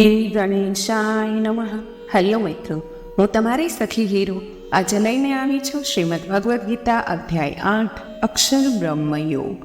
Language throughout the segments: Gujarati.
એ ગણેશાય નમઃ. હેલો મિત્રો હું તમારી સખી હીરો. આજે લઈને આવી છું શ્રીમદ ભગવદ્ ગીતા અધ્યાય આઠ, અક્ષર બ્રહ્મયોગ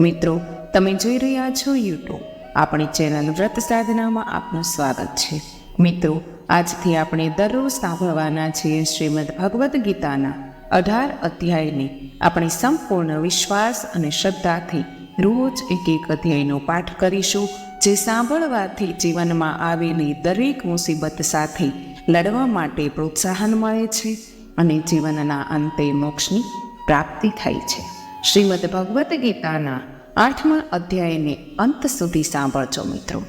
મિત્રો, તમે જોઈ રહ્યા છો યુટ્યુબ. આપણી ચેનલ વ્રત સાધનામાં આપનું સ્વાગત છે. મિત્રો, આજથી આપણે દરરોજ સાંભળવાના છીએ શ્રીમદ ભગવદ્ ગીતાના અઢાર અધ્યાયને. આપણે સંપૂર્ણ વિશ્વાસ અને શ્રદ્ધાથી રોજ એક એક અધ્યાયનો પાઠ કરીશું. જે સાંભળવાથી જીવનમાં આવેલી દરેક મુસીબત સાથે લડવા માટે પ્રોત્સાહન મળે છે અને જીવનના અંતે મોક્ષની પ્રાપ્તિ થાય છે. શ્રીમદ ભગવદ્ ગીતાના આઠમા અધ્યાયને અંત સુધી સાંભળજો મિત્રો.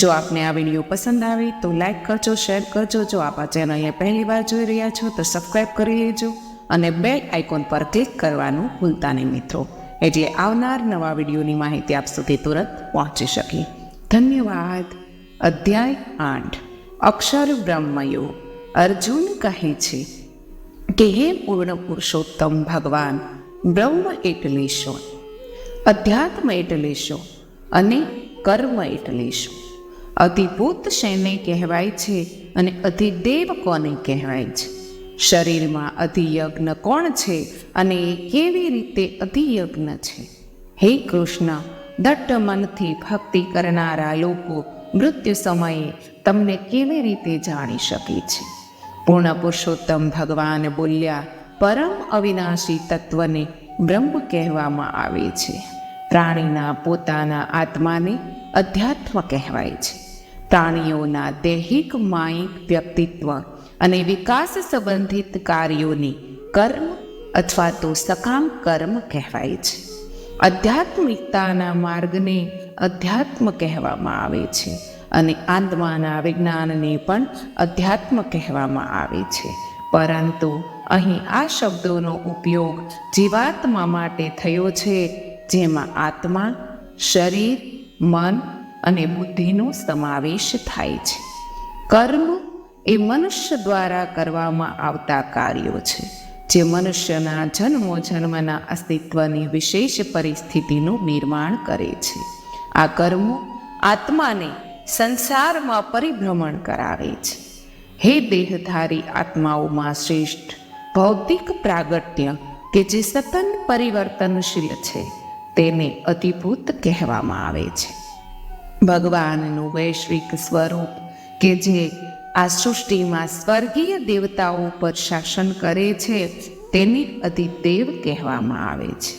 જો આપને આ વીડિયો પસંદ આવે તો લાઈક કરજો, શેર કરજો. જો આપ આ ચેનલને પહેલી વાર જોઈ રહ્યા છો તો સબસ્ક્રાઈબ કરી લેજો અને બે આઇકોન પર ક્લિક કરવાનું ભૂલતા નહીં મિત્રો. એટલે આવનાર નવા વિડીયોની માહિતી આપ સુધી તુરંત પહોંચી શકે. ધન્યવાદ. અધ્યાય આઠ. અક્ષર બ્રહ્મયો. અર્જુન કહે છે કે હે પૂર્ણ પુરુષોત્તમ ભગવાન, બ્રહ્મ એટલે શું? અધ્યાત્મ એટલે શું? અને કર્મ એટલે શું? અધિભૂત શેને કહેવાય છે અને અધિદેવ કોને કહેવાય છે? શરીરમાં અધિયજ્ઞ કોણ છે અને કેવી રીતે અધિયજ્ઞ છે? હે કૃષ્ણ દટ્ટ મનથી ભક્તિ કરનારા લોકો મૃત્યુ સમયે તમને કેવી રીતે જાણી શકે છે? પૂર્ણ પુરુષોત્તમ ભગવાન બોલ્યા, પરમ અવિનાશી તત્વને બ્રહ્મ કહેવામાં આવે છે. પ્રાણીના પોતાના આત્માને અધ્યાત્મ કહેવાય છે. પ્રાણીઓના દૈહિક માયિક વ્યક્તિત્વ અને વિકાસ સંબંધિત કાર્યોને કર્મ અથવા તો સકામ કર્મ કહેવાય છે. આધ્યાત્મિકતાના માર્ગને અધ્યાત્મ કહેવામાં આવે છે અને આત્માના વિજ્ઞાનને પણ અધ્યાત્મ કહેવામાં આવે છે. પરંતુ અહીં આ શબ્દોનો ઉપયોગ જીવાત્મા માટે થયો છે, જેમાં આત્મા, શરીર, મન અને બુદ્ધિનો સમાવેશ થાય છે. કર્મ એ મનુષ્ય દ્વારા કરવામાં આવતા કાર્યો છે. જે મનુષ્યના જન્મો જન્મના અસ્તિત્વની વિશેષ પરિસ્થિતિનું નિર્માણ કરે છે. આ કર્મો આત્માને સંસારમાં પરિભ્રમણ કરાવે છે. હે દેહધારી આત્માઓમાં શ્રેષ્ઠ ભૌતિક પ્રાગટ્ય કે જે સતન પરિવર્તનશીલ છે, તેને અતિભૂત કહેવામાં આવે છે. ભગવાનનું વૈશ્વિક સ્વરૂપ કે જે આ સૃષ્ટિમાં સ્વર્ગીય દેવતાઓ પર શાસન કરે છે તેને અતિદેવ કહેવામાં આવે છે.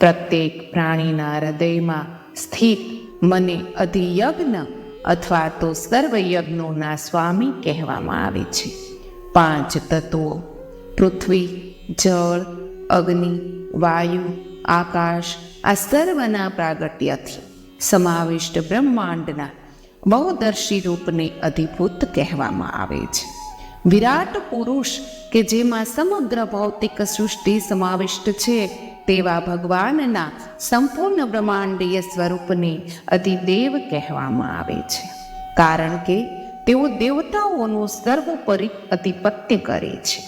પ્રત્યેક પ્રાણીના હૃદયમાં સ્થિત મને અધિયજ્ઞ અથવા તો સર્વયજ્ઞોના સ્વામી કહેવામાં આવે છે. પાંચ તત્વો પૃથ્વી, જળ, અગ્નિ, વાયુ, આકાશ આ સર્વના પ્રાગટ્યથી સમાવિષ્ટ બ્રહ્માંડના બહુદર્શી રૂપને અધિભૂત કહેવામાં આવે છે. વિરાટ પુરુષ કે જેમાં સમગ્ર ભૌતિક સૃષ્ટિ સમાવિષ્ટ છે, તેવા ભગવાનના સંપૂર્ણ બ્રહ્માંડીય સ્વરૂપને અધિદેવ કહેવામાં આવે છે. કારણ કે તેઓ દેવતાઓનું સર્વોપરી અધિપત્ય કરે છે.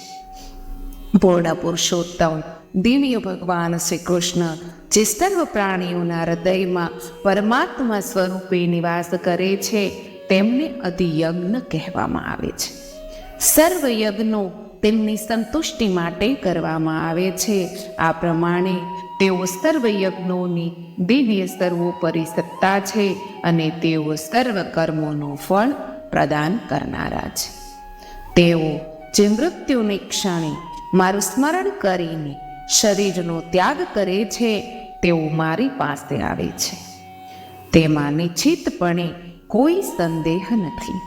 પૂર્ણ પુરુષોત્તમ દિવ્ય ભગવાન શ્રી કૃષ્ણ જે સર્વ પ્રાણીઓના હૃદયમાં પરમાત્મા સ્વરૂપે નિવાસ કરે છે, તેમને અધિયજ્ઞ કહેવામાં આવે છે. સર્વ યજ્ઞો તેમની સંતુષ્ટિ માટે કરવામાં આવે છે. આ પ્રમાણે તેઓ સર્વ યજ્ઞોની દિવ્ય સર્વોપરી સત્તા છે અને તેઓ સર્વ કર્મોનું ફળ પ્રદાન કરનારા છે. તેઓ જે મૃત્યુની ક્ષણે મારું સ્મરણ કરીને શરીરનો ત્યાગ કરે છે તેઓ મારી પાસે આવે છે. તેમાં નિશ્ચિતપણે કોઈ સંદેહ નથી.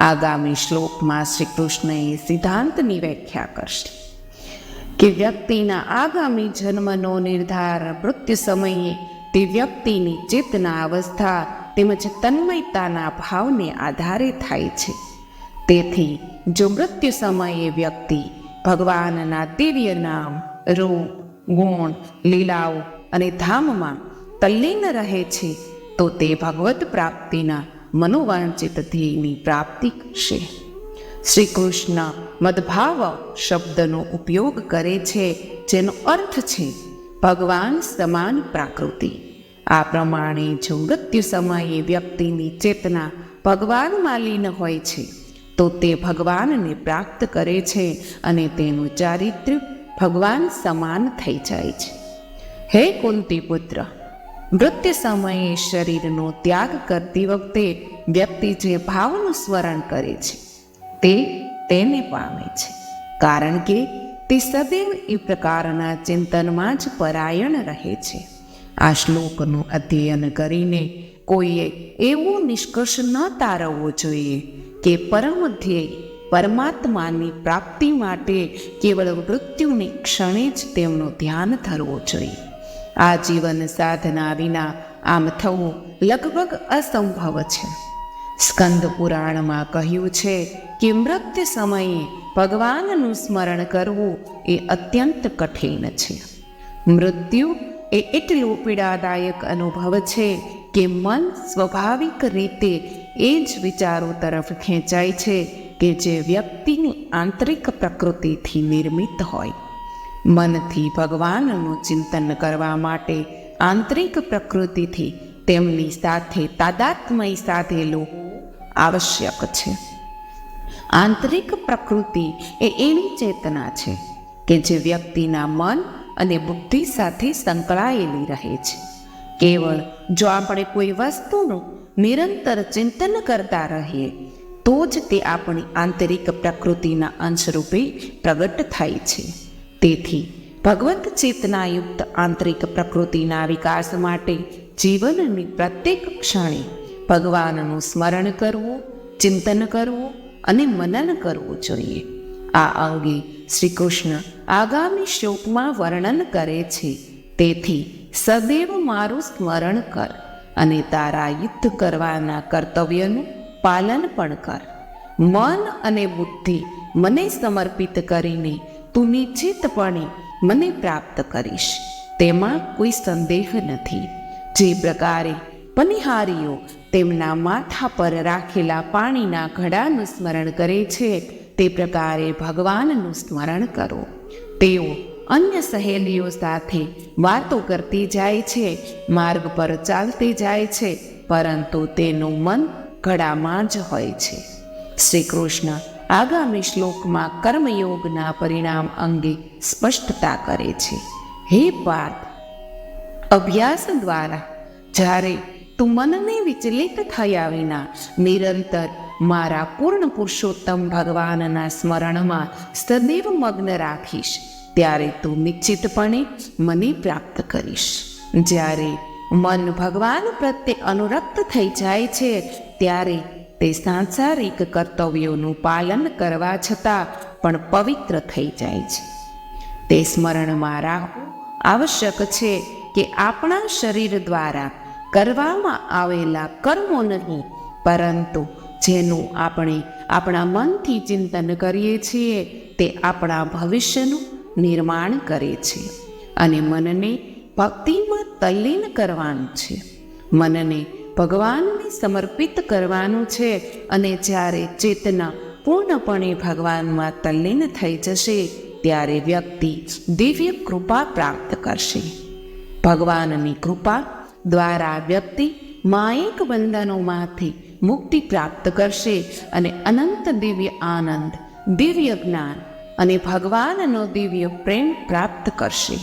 આગામી શ્લોકમાં શ્રી કૃષ્ણએ સિદ્ધાંતની વ્યાખ્યા કરશે કે વ્યક્તિના આગામી જન્મનો નિર્ધાર મૃત્યુ સમયે તે વ્યક્તિની ચેતના અવસ્થા તેમજ તન્મયતાના ભાવને આધારે થાય છે. તેથી જો મૃત્યુ સમયે વ્યક્તિ ભગવાનના દિવ્ય નામ, રૂપ, ગુણ, લીલાઓ અને ધામમાં તલ્લીન રહે છે, તો તે ભગવત પ્રાપ્તિના મનોવાંચિત ધ્યેયની પ્રાપ્તિ કરશે. શ્રી કૃષ્ણ મદભાવ શબ્દનો ઉપયોગ કરે છે, જેનો અર્થ છે, ભગવાન સમાન પ્રાકૃતિ. આ પ્રમાણે જો મૃત્યુ સમયે વ્યક્તિની ચેતના ભગવાનમાં લીન હોય છે, તો તે ભગવાનને પ્રાપ્ત કરે છે અને તેનું ચારિત્ર્ય ભગવાન સમાન થઈ જાય છે. હે કુંતી પુત્ર મૃત્યુ સમયે શરીરનો ત્યાગ કરતી વખતે વ્યક્તિ જે ભાવનું સ્મરણ કરે છે, તે તેને પામે છે. કારણ કે તે સદૈવ એ પ્રકારના ચિંતનમાં જ પરાયણ રહે છે. આ શ્લોકનું અધ્યયન કરીને કોઈએ એવો નિષ્કર્ષ ન તારવવો જોઈએ કે પરમ ધ્યેય પરમાત્માની પ્રાપ્તિ માટે કેવળ મૃત્યુની ક્ષણે જ તેમનું ધ્યાન ધરવું જોઈએ. આ જીવન સાધના વિના આમ થવું લગભગ અસંભવ છે. સ્કંદ પુરાણમાં કહ્યું છે કે મૃત્યુ સમયે ભગવાનનું સ્મરણ કરવું એ અત્યંત કઠિન છે. મૃત્યુ એ એટલું પીડાદાયક અનુભવ છે કે મન સ્વાભાવિક રીતે એ જ વિચારો તરફ ખેંચાય છે કે જે વ્યક્તિની આંતરિક પ્રકૃતિથી નિર્મિત હોય. મનથી ભગવાનનું ચિંતન કરવા માટે આંતરિક પ્રકૃતિથી તેમની સાથે તાદાત્મય સાધેલું આવશ્યક છે. આંતરિક પ્રકૃતિ એ એવી ચેતના છે કે જે વ્યક્તિના મન અને બુદ્ધિ સાથે સંકળાયેલી રહે છે. કેવળ જો આપણે કોઈ વસ્તુનું નિરંતર ચિંતન કરતા રહીએ, તો જ તે આપણી આંતરિક પ્રકૃતિના અંશરૂપે પ્રગટ થાય છે. તેથી ભગવત ચેતનાયુક્ત આંતરિક પ્રકૃતિના વિકાસ માટે જીવનની પ્રત્યેક ક્ષણે ભગવાનનું સ્મરણ કરવું, ચિંતન કરવું અને મનન કરવું જોઈએ. આ અંગે શ્રી કૃષ્ણ આગામી શ્લોકમાં વર્ણન કરે છે, તેથી સદૈવ મારું સ્મરણ કર અને તારા યુદ્ધ કરવાના કર્તવ્યનું પાલન પણ કર. મન અને બુદ્ધિ મને સમર્પિત કરીને તું નિશ્ચિતપણે મને પ્રાપ્ત કરીશ. તેમાં કોઈ સંદેહ નથી. જે પ્રકારે પનિહારીઓ તેમના માથા પર રાખેલા પાણીના ઘડાનું સ્મરણ કરે છે, તે પ્રકારે ભગવાનનું સ્મરણ કરો. તેઓ અન્ય સહેલીઓ સાથે વાતો કરતી જાય છે, માર્ગ પર ચાલતી જાય છે, પરંતુ તેનું મન ઘડામાં જ હોય છે. શ્રી કૃષ્ણ આગામી શ્લોકમાં કર્મયોગના પરિણામ અંગે સ્પષ્ટતા કરે છે. હે પાર્થ, અભ્યાસ દ્વારા જ્યારે તું મનને વિચલિત થયા વિના નિરંતર મારા પૂર્ણ પુરુષોત્તમ ભગવાનના સ્મરણમાં સદૈવ મગ્ન રાખીશ, ત્યારે તું નિશ્ચિતપણે મને પ્રાપ્ત કરીશ. જ્યારે મન ભગવાન પ્રત્યે અનુરક્ત થઈ જાય છે, ત્યારે તે સાંસારિક કર્તવ્યોનું પાલન કરવા છતાં પણ પવિત્ર થઈ જાય છે. તે સ્મરણમાં રાખવું આવશ્યક છે કે આપણા શરીર દ્વારા કરવામાં આવેલા કર્મો નહીં, પરંતુ જેનું આપણે આપણા મનથી ચિંતન કરીએ છીએ તે આપણા ભવિષ્યનું નિર્માણ કરે છે અને મનને ભક્તિમાં તલ્લીન કરવાનું છે. મનને ભગવાનને સમર્પિત કરવાનું છે અને જ્યારે ચેતના પૂર્ણપણે ભગવાનમાં તલ્લીન થઈ જશે, ત્યારે વ્યક્તિ દિવ્ય કૃપા પ્રાપ્ત કરશે. ભગવાનની કૃપા દ્વારા વ્યક્તિ માયિક બંધનોમાંથી મુક્તિ પ્રાપ્ત કરશે અને અનંત દિવ્ય આનંદ, દિવ્ય જ્ઞાન અને ભગવાનનો દિવ્ય પ્રેમ પ્રાપ્ત કરશે.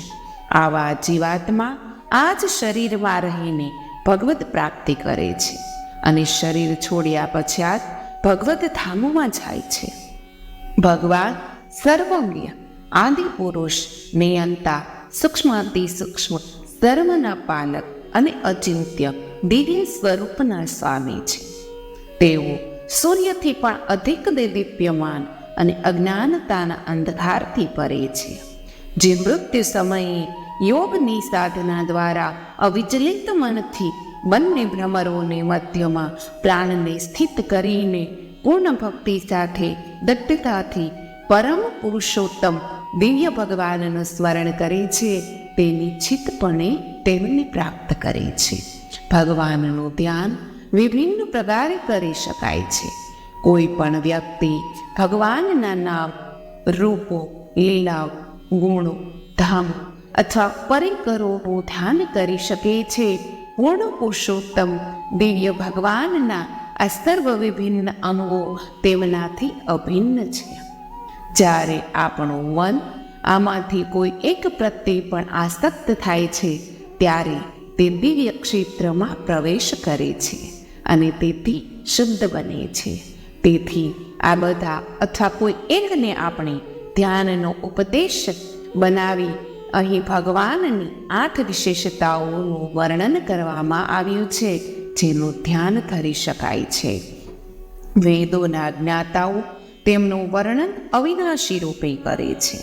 આવા જીવાત્મા આ જ શરીરમાં રહીને ભગવત પ્રાપ્તિ કરે છે અને શરીર છોડ્યા પશ્ચાત ભગવત ધામમાં જાય છે. ભગવાન સર્વજ્ઞ આદિ પુરુષ નિયંતા સૂક્ષ્માતિ સૂક્ષ્મ સર્વના પાલક અને અચિંત્ય દિવ્ય સ્વરૂપના સ્વામી છે. તેઓ સૂર્યથી પણ અધિક દીપ્યમાન અને અજ્ઞાનતાના અંધકારથી પરે છે. જે મૃત્યુ સમયે યોગની સાધના દ્વારા અવિચલિત મનથી બંને ભ્રમરોને મધ્યમાં પ્રાણને સ્થિત કરીને પૂર્ણ ભક્તિ સાથે દત્તતાથી પરમ પુરુષોત્તમ દિવ્ય ભગવાનનું સ્મરણ કરે છે, તે નિશ્ચિતપણે તેમને પ્રાપ્ત કરે છે. ભગવાનનું ધ્યાન વિભિન્ન પ્રકારે કરી શકાય છે. કોઈ પણ વ્યક્તિ ભગવાનના નામ, રૂપો, લીલાઓ, ગુણો, ધામ અથવા પરિકરોનું ધ્યાન કરી શકે છે. પૂર્ણ પુરુષોત્તમ દિવ્ય ભગવાનના આ સર્વ વિભિન્ન અંગો તેમનાથી અભિન્ન છે. જ્યારે આપણું મન આમાંથી કોઈ એક પ્રત્યે પણ આસક્ત થાય છે, ત્યારે તે દિવ્ય ક્ષેત્રમાં પ્રવેશ કરે છે અને તેથી શુદ્ધ બને છે. તેથી આ બધા અથવા કોઈ એકને આપણે ધ્યાનનો ઉપદેશ બનાવી અહીં ભગવાનની આઠ વિશેષતાઓનું વર્ણન કરવામાં આવ્યું છે, જેનું ધ્યાન કરી શકાય છે. વેદોના જ્ઞાતાઓ તેમનું વર્ણન અવિનાશી રૂપે કરે છે.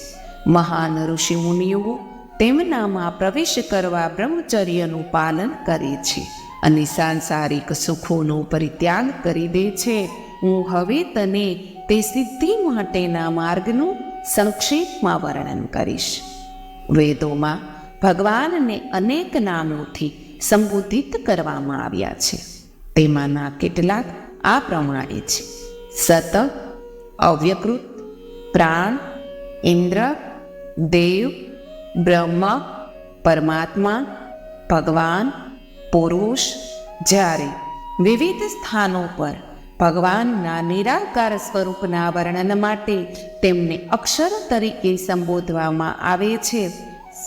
મહાન ઋષિ મુનિઓ તેમનામાં પ્રવેશ કરવા બ્રહ્મચર્યનું પાલન કરે છે અને સાંસારિક સુખોનો પરિત્યાગ કરી દે છે. હું હવે તને તે સિદ્ધિ માટેના માર્ગનું સંક્ષેપમાં વર્ણન કરીશ. વેદોમાં ભગવાનને અનેક નામોથી સંબોધિત કરવામાં આવ્યા છે. તેમાંના કેટલાક આ પ્રમાણે છે. સત, અવ્યકૃત, પ્રાણ, ઇન્દ્ર, દેવ, બ્રહ્મ, પરમાત્મા, ભગવાન, પુરુષ, જ્યારે વિવિધ સ્થાનો પર ભગવાનના નિરાકાર સ્વરૂપના વર્ણન માટે તેમને અક્ષર તરીકે સંબોધવામાં આવે છે.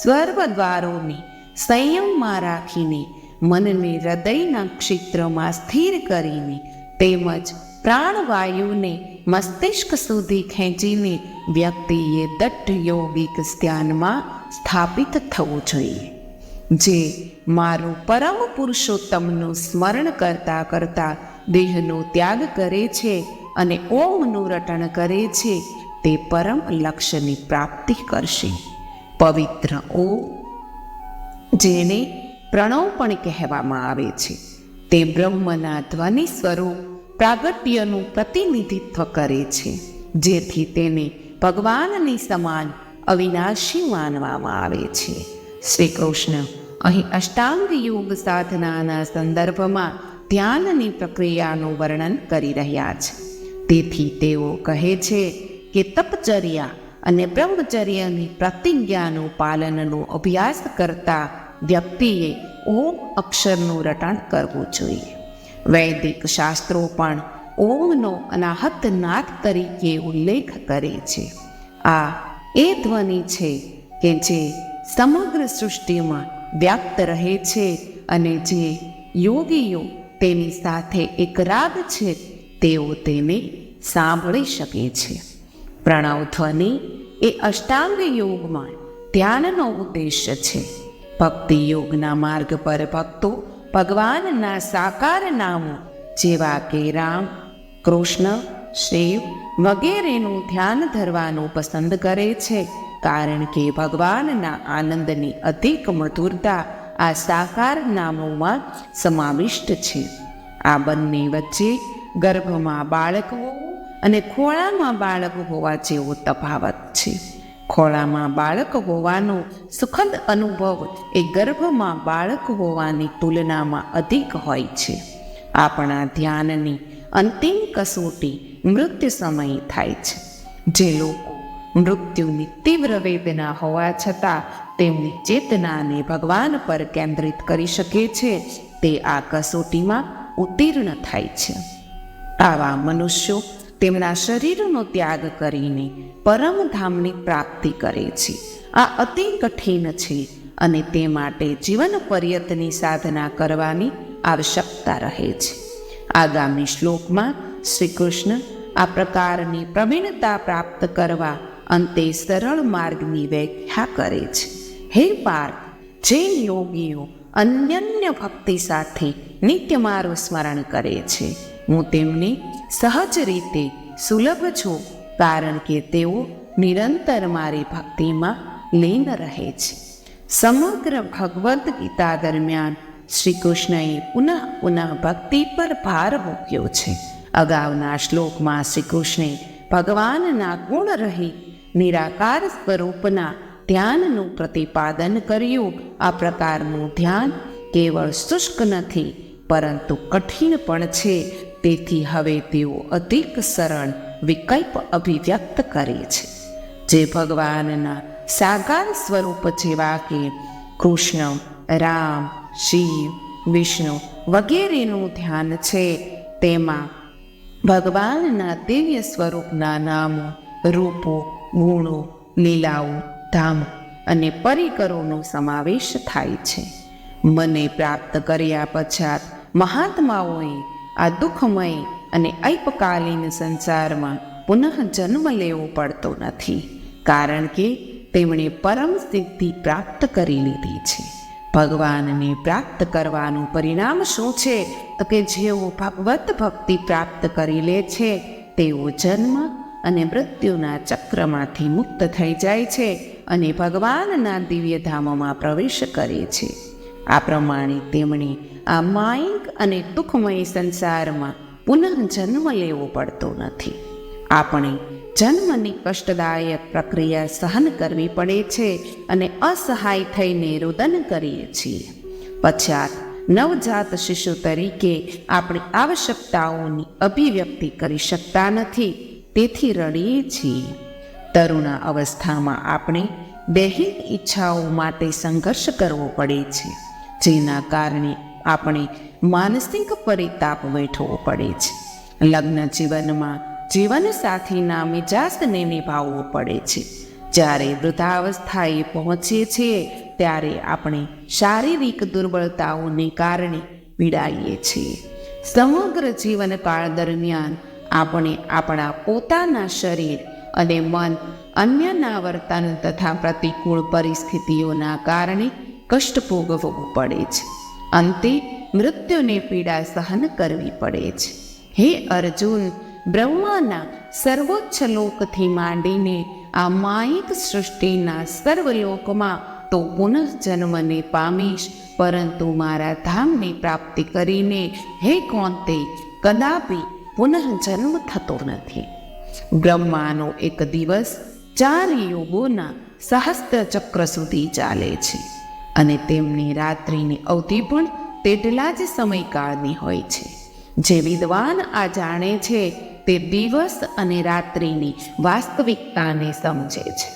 સ્વર્ગદ્વારોને સંયમમાં રાખીને મનને હૃદયના ક્ષેત્રમાં સ્થિર કરીને તેમજ પ્રાણવાયુને મસ્તિષ્ક સુધી ખેંચીને વ્યક્તિએ દટ્ટ યોગિક ધ્યાનમાં સ્થાપિત થવું જોઈએ. જે મારું પરમ પુરુષોત્તમનું સ્મરણ કરતાં કરતા દેહનો ત્યાગ કરે છે અને ઓમનું રટણ કરે છે, તે પરમ લક્ષ્યની પ્રાપ્તિ કરશે. પવિત્ર ઓમ જેને પ્રણવ પણ કહેવામાં આવે છે, તે બ્રહ્મના ધ્વનિ સ્વરૂપ પ્રાગટ્યનું પ્રતિનિધિત્વ કરે છે, જેથી તેને ભગવાનની સમાન અવિનાશી માનવામાં આવે છે. શ્રી કૃષ્ણ, અહીં અષ્ટાંગ યોગ સાધનાના સંદર્ભમાં ધ્યાનની પ્રક્રિયાનું વર્ણન કરી રહ્યા છે. તેથી તેઓ કહે છે કે તપચર્યા અને બ્રહ્મચર્યની પ્રતિજ્ઞાનું પાલનનો અભ્યાસ કરતા વ્યક્તિએ ઓમ અક્ષરનું રટણ કરવું જોઈએ. વૈદિક શાસ્ત્રો પણ ઓમનો અનાહત નાદ તરીકે ઉલ્લેખ કરે છે. આ એ ધ્વનિ છે કે જે સમગ્ર સૃષ્ટિમાં વ્યાપ્ત રહે છે અને જે યોગીઓ તેની સાથે એક રાગ છે, તેઓ તેને સાંભળી શકે છે. પ્રણવ ધ્વનિ એ અષ્ટાંગ યોગમાં ધ્યાનનો ઉદ્દેશ્ય છે. ભક્તિ યોગના માર્ગ પર ભક્તો ભગવાનના સાકાર નામો જેવા કે રામ, કૃષ્ણ, શિવ વગેરેનું ધ્યાન ધરવાનું પસંદ કરે છે. કારણ કે ભગવાનના આનંદની અધિક મધુરતા આ સાકાર નામોમાં સમાવિષ્ટ છે. આ બંને વચ્ચે ગર્ભમાં બાળક હોવું અને ખોળામાં બાળક હોવા જેવો તફાવત છે. ખોળામાં બાળક હોવાનો સુખદ અનુભવ એ ગર્ભમાં બાળક હોવાની તુલનામાં અધિક હોય છે. આપણા ધ્યાનની અંતિમ કસોટી મૃત્યુ સમયે થાય છે. જે લોકો મૃત્યુની તીવ્ર વેદના હોવા છતાં તેમની ચેતનાને ભગવાન પર કેન્દ્રિત કરી શકે છે. તે આ કસોટીમાં ઉત્તીર્ણ થાય છે. આવા મનુષ્યો તેમના શરીરનો ત્યાગ કરીને પરમધામની પ્રાપ્તિ કરે છે. આ અતિ કઠિન છે અને તે માટે જીવન પર્યતની સાધના કરવાની આવશ્યકતા રહે છે. આગામી શ્લોકમાં શ્રી કૃષ્ણ આ પ્રકારની પ્રવીણતા પ્રાપ્ત કરવા અંતે સરળ માર્ગની વ્યાખ્યા કરે છે. હે પાર્થ, જે યોગીઓ અન્યન્ય ભક્તિ સાથે નિત્ય મારું સ્મરણ કરે છે, હું તેમને સહજ રીતે સુલભ છું, કારણ કે તેઓ નિરંતર મારી ભક્તિમાં લીન રહે છે. સમગ્ર ભગવદ્ ગીતા દરમિયાન શ્રી કૃષ્ણએ પુનઃ પુનઃ ભક્તિ પર ભાર મૂક્યો છે. અગાઉના શ્લોકમાં શ્રી કૃષ્ણે ભગવાનના ગુણ રહી નિરાકાર સ્વરૂપના ધ્યાનનું પ્રતિપાદન કર્યું. આ પ્રકારનું ધ્યાન કેવળ શુષ્ક નથી, પરંતુ કઠિન પણ છે. તેથી હવે તેઓ અધિક સરળ વિકલ્પ અભિવ્યક્ત કરે છે. જે ભગવાનના સાકાર સ્વરૂપ જેવા કે કૃષ્ણ, રામ, શિવ, વિષ્ણુ વગેરેનું ધ્યાન છે, તેમાં ભગવાનના દિવ્ય સ્વરૂપના નામો, રૂપો, ગુણો, લીલાઓ ધામો અને પરિકરોનો સમાવેશ થાય છે. મને પ્રાપ્ત કર્યા પછાત મહાત્માઓએ આ દુઃખમય અને અલ્પકાલીન સંસારમાં પુનઃ જન્મ લેવો પડતો નથી, કારણ કે તેમણે પરમ સિદ્ધિ પ્રાપ્ત કરી લીધી છે. ભગવાનને પ્રાપ્ત કરવાનું પરિણામ શું છે તો કે જેઓ ભગવત ભક્તિ પ્રાપ્ત કરી લે છે, તેઓ જન્મ અને મૃત્યુના ચક્રમાંથી મુક્ત થઈ જાય છે અને ભગવાનના દિવ્ય ધામોમાં પ્રવેશ કરે છે. આ પ્રમાણે તેમણે આ માયિક અને દુઃખમય સંસારમાં પુનઃ જન્મ લેવો પડતો નથી. આપણે જન્મની કષ્ટદાયક પ્રક્રિયા સહન કરવી પડે છે અને અસહાય થઈને રુદન કરીએ છીએ. પશ્ચાત નવજાત શિશુ તરીકે આપણી આવશ્યકતાઓની અભિવ્યક્તિ કરી શકતા નથી. તેથી રડીએ છીએ. તરુણા અવસ્થામાં આપણે દૈહિક ઈચ્છાઓ માટે સંઘર્ષ કરવો પડે છે, જેના કારણે આપણે માનસિક પરિતાપ વેઠવો પડે છે. લગ્ન જીવનમાં જીવનસાથીના મિજાજને નિભાવવો પડે છે. જ્યારે વૃદ્ધાવસ્થાએ પહોંચીએ છીએ ત્યારે આપણે શારીરિક દુર્બળતાઓને કારણે પીડાઈએ છીએ. સમગ્ર જીવનકાળ દરમિયાન આપણે આપણા પોતાના શરીર અને મન અન્યના વર્તન તથા પ્રતિકૂળ પરિસ્થિતિઓના કારણે કષ્ટ ભોગવવું પડે છે. અંતે મૃત્યુને પીડા સહન કરવી પડે છે. હે અર્જુન, બ્રહ્માના સર્વોચ્ચ લોકથી માંડીને આ માયિક સૃષ્ટિના સર્વલોકમાં તો પુનઃજન્મને પામીશ, પરંતુ મારા ધામની પ્રાપ્તિ કરીને હે કોંતે, કદાપી પુનઃજન્મ થતો નથી. બ્રહ્માનો એક દિવસ ચાર યોગોના સહસ્ત્ર ચક્ર સુધી ચાલે છે. અને તેમની રાત્રિની અવધિ પણ તેટલા જ સમયકાળની હોય છે. જે વિદ્વાન આ જાણે છે તે દિવસ અને રાત્રિની વાસ્તવિકતાને સમજે છે.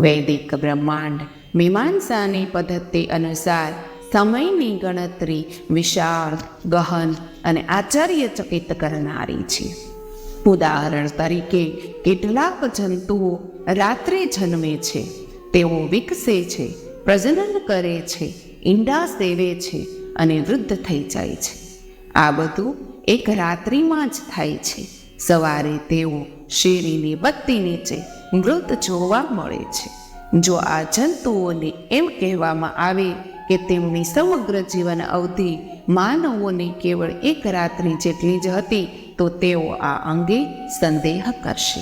વૈદિક બ્રહ્માંડ મીમાંસાની પદ્ધતિ અનુસાર સમયની ગણતરી વિશાળ, ગહન અને આશ્ચર્યચકિત કરનારી છે. ઉદાહરણ તરીકે, કેટલાક જંતુઓ રાત્રે જન્મે છે, તેઓ વિકસે છે, પ્રજનન કરે છે, ઈંડા સેવે છે અને વૃદ્ધ થઈ જાય છે. આ બધું એક રાત્રિમાં જ થાય છે. સવારે તેઓ શેરીની બત્તી નીચે મૃત જોવા મળે છે. જો આ જંતુઓને એમ કહેવામાં આવે કે તેમની સમગ્ર જીવન અવધિ માનવોની કેવળ એક રાત્રિ જેટલી જ હતી તો તેઓ આ અંગે સંદેહ કરશે.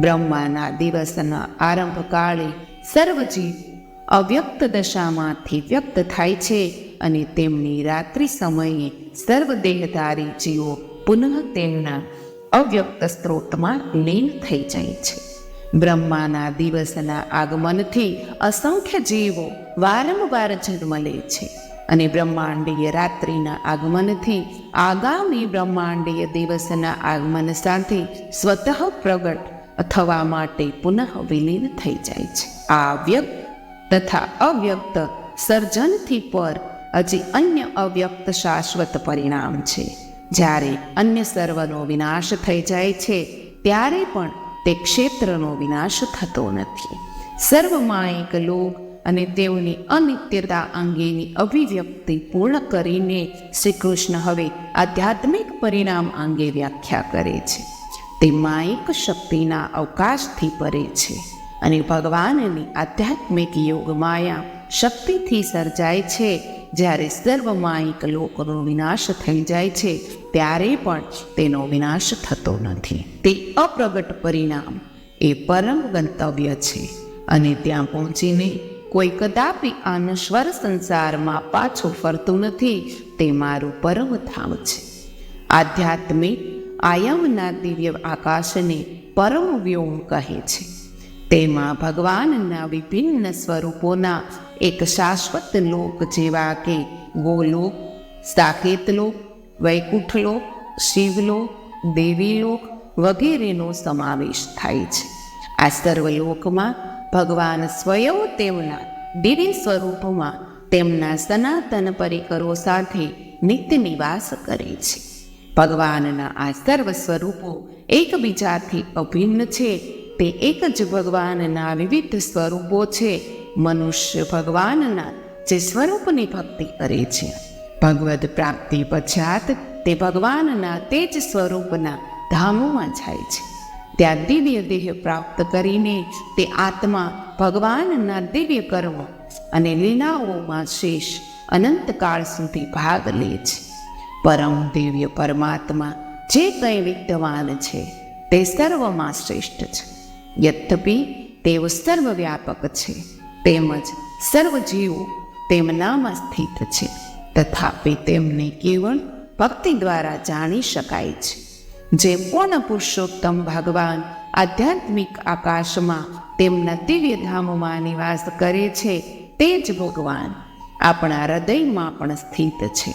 બ્રહ્માના દિવસના આરંભ કાળે સર્વજીવ અવ્યક્ત દશામાંથી વ્યક્ત થાય છે અને તેમની રાત્રિ સમયે સર્વદેહધારી જીવો પુનઃ તેમના અવ્યક્ત સ્ત્રોતમાં લીન થઈ જાય છે. બ્રહ્માના દિવસના આગમનથી અસંખ્ય જીવો વારંવાર જન્મ લે છે. અને બ્રહ્માંડીય રાત્રિના આગમનથી, આગામી બ્રહ્માંડીય દિવસના આગમન સાથે સ્વતઃ પ્રગટ થવા માટે પુનઃ વિલીન થઈ જાય છે. આ વ્યક્ત તથા અવ્યક્ત સર્જનથી પર હજી અન્ય અવ્યક્ત શાશ્વત પરિણામ છે. જ્યારે અન્ય સર્વનો વિનાશ થઈ જાય છે, ત્યારે પણ તે ક્ષેત્રનો વિનાશ થતો નથી. સર્વમાયિક લોક અને તેઓની અનિત્યતા અંગેની અભિવ્યક્તિ પૂર્ણ કરીને શ્રી કૃષ્ણ હવે આધ્યાત્મિક પરિણામ અંગે વ્યાખ્યા કરે છે. તે માયિક શક્તિના અવકાશથી પરે છે અને ભગવાનની આધ્યાત્મિક યોગ માયા શક્તિથી સર્જાય છે. જ્યારે સર્વમાયિક લોકોનો વિનાશ થઈ જાય છે, ત્યારે પણ તેનો વિનાશ થતો નથી. તે અપ્રગટ પરિણામ એ પરમ ગંતવ્ય છે અને ત્યાં પહોંચીને કોઈ કદાપી આ નશ્વર સંસારમાં પાછું ફરતું નથી, તે મારું પરમ ધામ છે. આધ્યાત્મિક આયમના દિવ્ય આકાશને પરમ વ્યોમ કહે છે. તેમાં ભગવાનના વિભિન્ન સ્વરૂપોના એક શાશ્વત લોક જેવા કે ગોલોક સાકેતલોક વૈકુંઠલોક શિવલોક દેવીલોક વગેરેનો સમાવેશ થાય છે. આ સર્વલોકમાં ભગવાન સ્વયં તેમના દિવ્ય સ્વરૂપમાં તેમના સનાતન પરિકરો સાથે નિત્ય નિવાસ કરે છે. ભગવાનના આ સર્વ સ્વરૂપો એકબીજાથી અભિન્ન છે. તે એક જ ભગવાનના વિવિધ સ્વરૂપો છે. મનુષ્ય ભગવાનના જે સ્વરૂપની ભક્તિ કરે છે. ભગવદ પ્રાપ્તિ પશ્ચાત તે ભગવાનના તે જ સ્વરૂપના ધામોમાં જાય છે. ત્યાં દિવ્ય દેહ પ્રાપ્ત કરીને તે આત્મા ભગવાનના દિવ્ય કર્મ અને લીલાઓમાં શેષ અનંતકાળ સુધી ભાગ લે છે. પરમ દિવ્ય પરમાત્મા જે કંઈ વિદ્યમાન છે, તે સર્વમાં શ્રેષ્ઠ છે. યદ્યપિ તેઓ સર્વવ્યાપક છે, તેમજ સર્વ જીવો તેમનામાં સ્થિત છે. તથાપી તેમને કેવળ ભક્તિ દ્વારા જાણી શકાય છે. જે પૂર્ણ પુરુષોત્તમ ભગવાન આધ્યાત્મિક આકાશમાં તેમના દિવ્ય ધામમાં નિવાસ કરે છે તે જ ભગવાન આપણા હૃદયમાં પણ સ્થિત છે.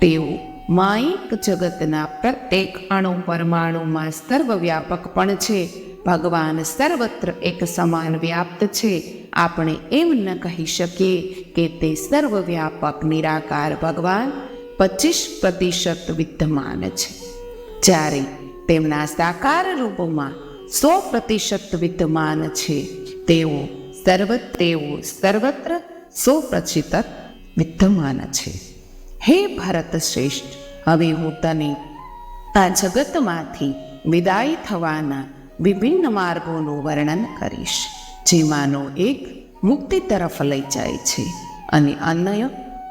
તેઓ માયિક જગતના પ્રત્યેક અણુ પરમાણુમાં સર્વવ્યાપક પણ છે. ભગવાન સર્વત્ર એક સમાન વ્યાપ્ત છે. આપણે એમ ન કહી શકીએ કે તે સર્વવ્યાપક નિરાકાર ભગવાન પચીસ પ્રતિશત વિદ્યમાન છે. જ્યારે તેમના સાકાર રૂપોમાં સો પ્રતિશત વિદ્યમાન છે, તેઓ સર્વ તેઓ સર્વત્ર સો પ્રતિશત વિદ્યમાન છે. હે ભરત શ્રેષ્ઠ, હવે હું તને આ જગતમાંથી વિદાય થવાના વિભિન્ન માર્ગોનું વર્ણન કરીશ જેમાંનો એક મુક્તિ તરફ લઈ જાય છે અને અન્ય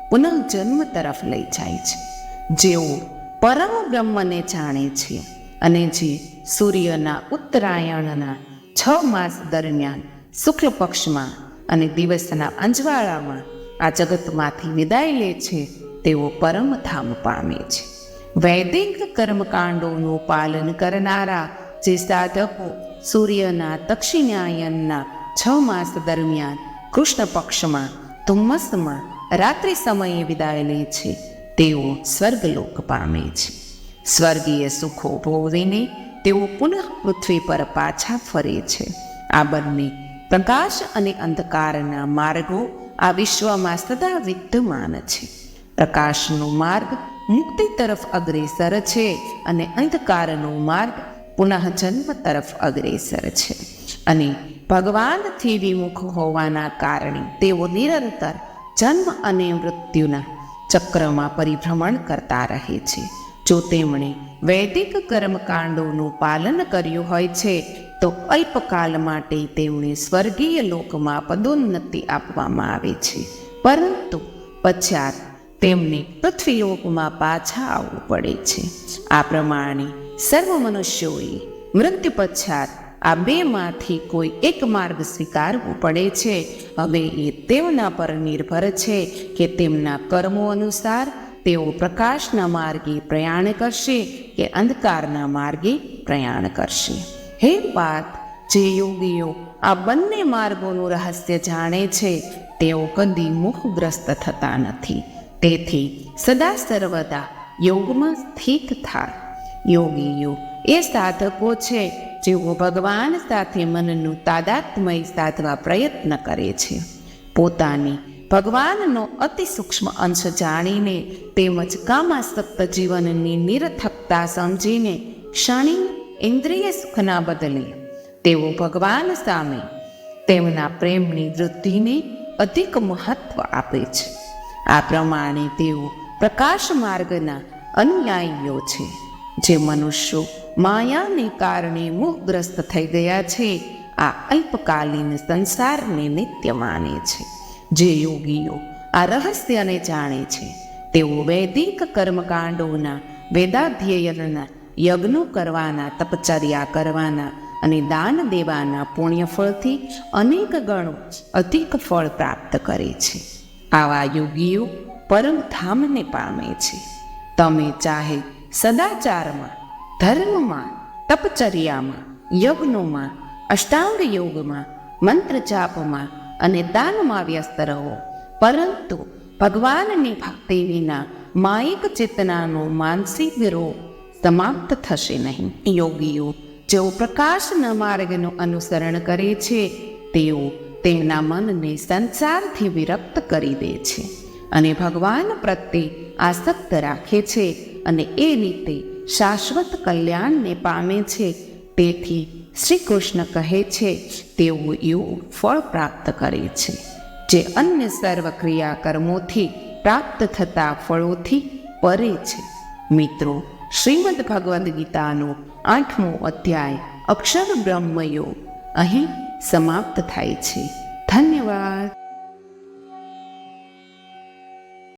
પુનઃજન્મ તરફ લઈ જાય છે. જેઓ પરમ બ્રહ્મને જાણે છે અને જે સૂર્યના ઉત્તરાયણના છ માસ દરમિયાન શુક્લ પક્ષમાં અને દિવસના અંજવાળામાં આ જગતમાંથી વિદાય લે છે, તેઓ પરમધામ પામે છે. વૈદિક કર્મકાંડોનું પાલન કરનારા જે સાધકો સૂર્યના દક્ષિણાયનના છ માસ દરમિયાન કૃષ્ણ પક્ષમાં ધુમ્મસમાં રાત્રિ સમયે વિદાય લે છે તેઓ સ્વર્ગલોક પામે છે. સ્વર્ગીય સુખો ભોગવીને તેઓ પુનઃ પૃથ્વી પર પાછા ફરે છે. આ બંને પ્રકાશ અને અંધકારના માર્ગો આ વિશ્વમાં સદા વિદ્યમાન છે. પ્રકાશનો માર્ગ મુક્તિ તરફ અગ્રેસર છે અને અંધકારનો માર્ગ પુનઃ જન્મ તરફ અગ્રેસર છે. અને ભગવાનથી વિમુખ હોવાના કારણે તેઓ નિરંતર જન્મ અને મૃત્યુના ચક્રમાં પરિભ્રમણ કરતા રહે છે. જો તેમણે વૈદિક કર્મકાંડોનું પાલન કર્યું હોય છે, તો અલ્પકાલ માટે તેમને સ્વર્ગીય લોકમાં પદોન્નતિ આપવામાં આવે છે. પરંતુ પશ્ચાત તેમને પૃથ્વીલોકમાં પાછા આવવું પડે છે. આ પ્રમાણે સર્વ મનુષ્યોએ મૃત્યુ પશ્ચાત આ બેમાંથી કોઈ એક માર્ગ સ્વીકારવો પડે છે. હવે એ તેમના પર નિર્ભર છે કે તેમના કર્મો અનુસાર તેઓ પ્રકાશના માર્ગે પ્રયાણ કરશે કે અંધકારના માર્ગે પ્રયાણ કરશે. હે પાર્થ જે યોગીઓ આ બંને માર્ગોનું રહસ્ય જાણે છે, તેઓ કદી મુખગ્રસ્ત થતા નથી. તેથી સદા સર્વદા યોગમાં સ્થિત થાય યોગીઓ એ સાધકો છે જેઓ ભગવાન સાથે મનનું તાદાત્મય સાધવા પ્રયત્ન કરે છે. પોતાની ભગવાનનો અતિ સૂક્ષ્મ અંશ જાણીને તેમજ કામાસક્ત જીવનની નિરથકતા સમજીને ક્ષણિક ઇન્દ્રિય સુખના બદલે તેઓ ભગવાન સામે તેમના પ્રેમની વૃદ્ધિને અધિક મહત્વ આપે છે. આ પ્રમાણે તેઓ પ્રકાશ માર્ગના અનુયાયીઓ છે. જે મનુષ્યો માયાને કારણે મોહગ્રસ્ત થઈ ગયા છે. આ અલ્પકાલીન સંસારને નિત્ય માને છે. જે યોગીઓ આ રહસ્યને જાણે છે, તેઓ વૈદિક કર્મકાંડોના, વેદાધ્યયનના, યજ્ઞો કરવાના, તપચર્યા કરવાના અને દાન દેવાના પુણ્યફળથી અનેક ગણો અધિક ફળ પ્રાપ્ત કરે છે. આવા યોગીઓ પરમધામને પામે છે. તમે ચાહે સદાચારમાં ધર્મમાં તપચર્યામાં યજ્ઞોમાં અષ્ટાંગ યોગમાં મંત્ર જાપમાં અને દાનમાં વ્યસ્ત રહો પરંતુ ભગવાનની ભક્તિ વિના માયિક ચેતનાનો માનસિક વિરોધ સમાપ્ત થશે નહીં યોગીઓ જેઓ પ્રકાશના માર્ગનું અનુસરણ કરે છે તેઓ તેમના મનને સંસારથી વિરક્ત કરી દે છે અને ભગવાન પ્રત્યે આસક્ત રાખે છે અને એ રીતે શાશ્વત કલ્યાણને પામે છે. તેથી શ્રી કૃષ્ણ કહે છે, તેઓ એવું ફળ પ્રાપ્ત કરે છે, જે અન્ય સર્વ ક્રિયા કર્મોથી પ્રાપ્ત થતા ફળોથી પરે છે. મિત્રો, શ્રીમદ ભગવદ્ ગીતાનો આઠમો અધ્યાય અક્ષર બ્રહ્મયોગ અહીં સમાપ્ત થાય છે. ધન્યવાદ.